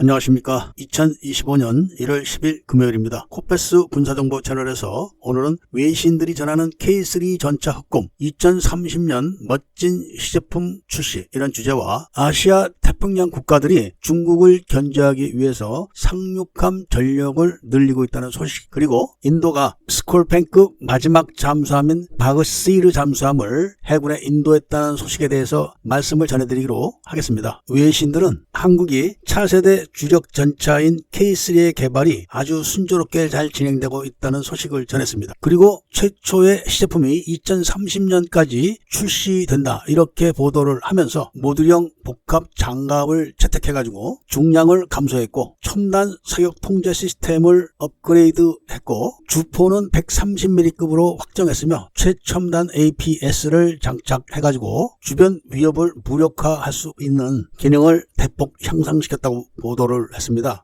안녕하십니까. 2025년 1월 10일 금요일입니다. 코페스 군사정보 채널에서 오늘은 외신들이 전하는 K3 전차 흑공 2030년 멋진 시제품 출시 이런 주제와 아시아 태평양 국가들이 중국을 견제하기 위해서 상륙함 전력을 늘리고 있다는 소식 그리고 인도가 스콜펜급 마지막 잠수함인 바그시르 잠수함을 해군에 인도했다는 소식에 대해서 말씀을 전해드리기로 하겠습니다. 외신들은 한국이 차세대 주력 전차인 K3의 개발이 아주 순조롭게 잘 진행되고 있다는 소식을 전했습니다. 그리고 최초의 시제품이 2030년까지 출시된다 이렇게 보도를 하면서 모듈형 복합 장갑을 채택해가지고 중량을 감소했고 첨단 사격 통제 시스템을 업그레이드했고 주포는 130mm급으로 확정했으며 최첨단 APS를 장착해가지고 주변 위협을 무력화할 수 있는 기능을 대폭 향상시켰다고 보도 를 했습니다.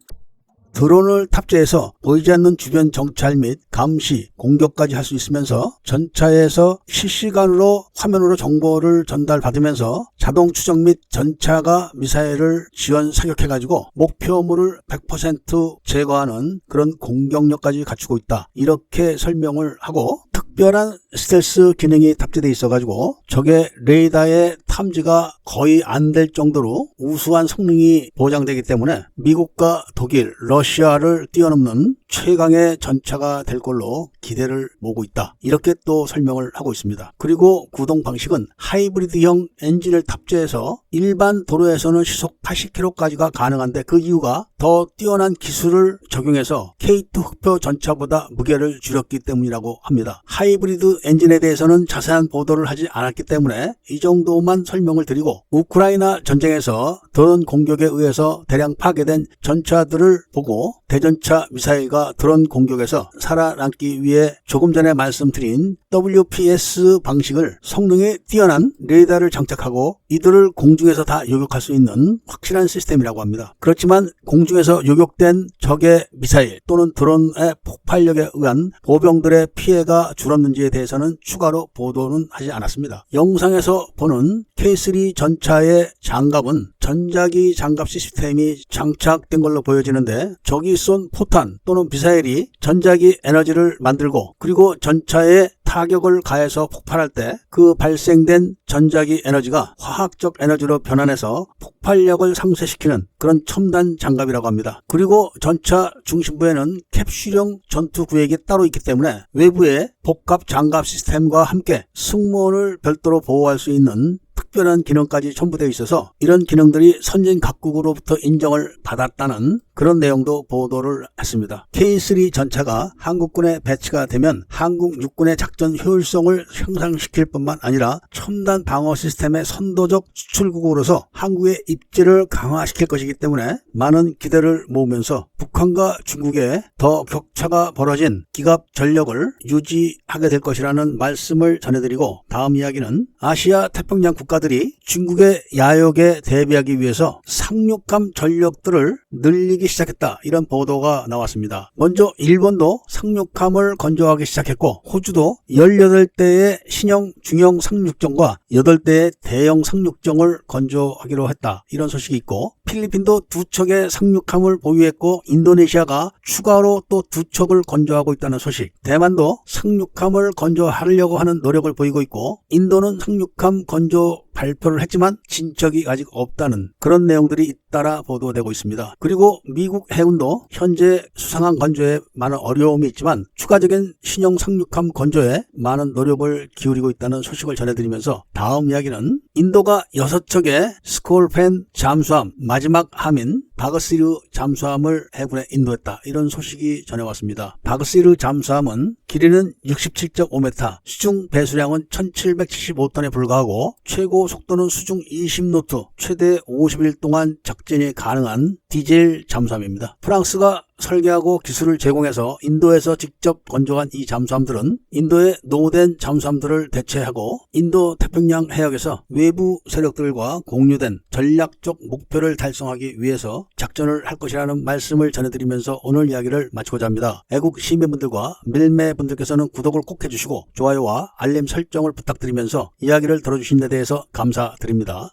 드론을 탑재해서 보이지 않는 주변 정찰 및 감시, 공격까지 할 수 있으면서 전차에서 실시간으로 화면으로 정보를 전달받으면서 자동 추적 및 전차가 미사일을 지원 사격해가지고 목표물을 100% 제거하는 그런 공격력까지 갖추고 있다. 이렇게 설명을 하고 특별한 스텔스 기능이 탑재되어 있어가지고 적의 레이더의 탐지가 거의 안 될 정도로 우수한 성능이 보장되기 때문에 미국과 독일, 러시아를 뛰어넘는 최강의 전차가 될 걸로 기대를 모으고 있다. 이렇게 또 설명을 하고 있습니다. 그리고 구동 방식은 하이브리드형 엔진을 탑재해서 일반 도로에서는 시속 80km까지가 가능한데 그 이유가 더 뛰어난 기술을 적용해서 K2 흑표 전차보다 무게를 줄였기 때문이라고 합니다. 하이브리드 엔진에 대해서는 자세한 보도를 하지 않았기 때문에 이 정도만 설명을 드리고 우크라이나 전쟁에서 드론 공격에 의해서 대량 파괴된 전차들을 보고 대전차 미사일과 드론 공격에서 살아남기 위해 조금 전에 말씀드린 WPS 방식을 성능이 뛰어난 레이더를 장착하고 이들을 공중에서 다 요격할 수 있는 확실한 시스템이라고 합니다. 그렇지만 공중에서 요격된 적의 미사일 또는 드론의 폭발력에 의한 보병들의 피해가 줄었는지에 대해서는 추가로 보도는 하지 않았습니다. 영상에서 보는 K3 전차의 장갑은 전자기 장갑 시스템이 장착된 걸로 보여지는데 적이 쏜 포탄 또는 미사일이 전자기 에너지를 만들고 그리고 전차에 타격을 가해서 폭발할 때 그 발생된 전자기 에너지가 화학적 에너지로 변환해서 폭발력을 상쇄시키는 그런 첨단 장갑이라고 합니다. 그리고 전차 중심부에는 캡슐형 전투 구획이 따로 있기 때문에 외부에 복합 장갑 시스템과 함께 승무원을 별도로 보호할 수 있는 특별한 기능까지 첨부되어 있어서 이런 기능들이 선진 각국으로부터 인정을 받았다는 그런 내용도 보도를 했습니다. K3 전차가 한국군에 배치가 되면 한국 육군의 작전 효율성을 향상시킬 뿐만 아니라 첨단 방어 시스템의 선도적 수출국으로서 한국의 입지를 강화시킬 것이기 때문에 많은 기대를 모으면서 북한과 중국의 더 격차가 벌어진 기갑 전력을 유지하게 될 것이라는 말씀을 전해드리고 다음 이야기는 아시아 태평양 국 가들이 중국의 야욕에 대비하기 위해서 상륙함 전력들을 늘리기 시작했다. 이런 보도가 나왔습니다. 먼저 일본도 상륙함을 건조하기 시작했고 호주도 18대의 신형 중형 상륙정과 8대의 대형 상륙정을 건조하기로 했다. 이런 소식이 있고 필리핀도 두 척의 상륙함을 보유했고 인도네시아가 추가로 또 두 척을 건조하고 있다는 소식. 대만도 상륙함을 건조하려고 하는 노력을 보이고 있고 인도는 상륙함 건조 と 발표를 했지만 진척이 아직 없다는 그런 내용들이 잇따라 보도되고 있습니다. 그리고 미국 해군도 현재 수상한 건조에 많은 어려움이 있지만 추가적인 신형 상륙함 건조에 많은 노력을 기울이고 있다는 소식을 전해드리면서 다음 이야기는 인도가 6척의 스콜펜 잠수함 마지막 함인 바그시르 잠수함을 해군에 인도했다. 이런 소식이 전해왔습니다. 바그시르 잠수함은 길이는 67.5m, 수중 배수량은 1775톤에 불과하고 최고 속도는 수중 20노트, 최대 50일 동안 작전이 가능한 디젤 잠수함입니다. 프랑스가 설계하고 기술을 제공해서 인도에서 직접 건조한 이 잠수함들은 인도의 노후된 잠수함들을 대체하고 인도 태평양 해역에서 외부 세력들과 공유된 전략적 목표를 달성하기 위해서 작전을 할 것이라는 말씀을 전해드리면서 오늘 이야기를 마치고자 합니다. 애국 시민분들과 밀매분들께서는 구독을 꼭 해주시고 좋아요와 알림 설정을 부탁드리면서 이야기를 들어주신 데 대해서 감사드립니다.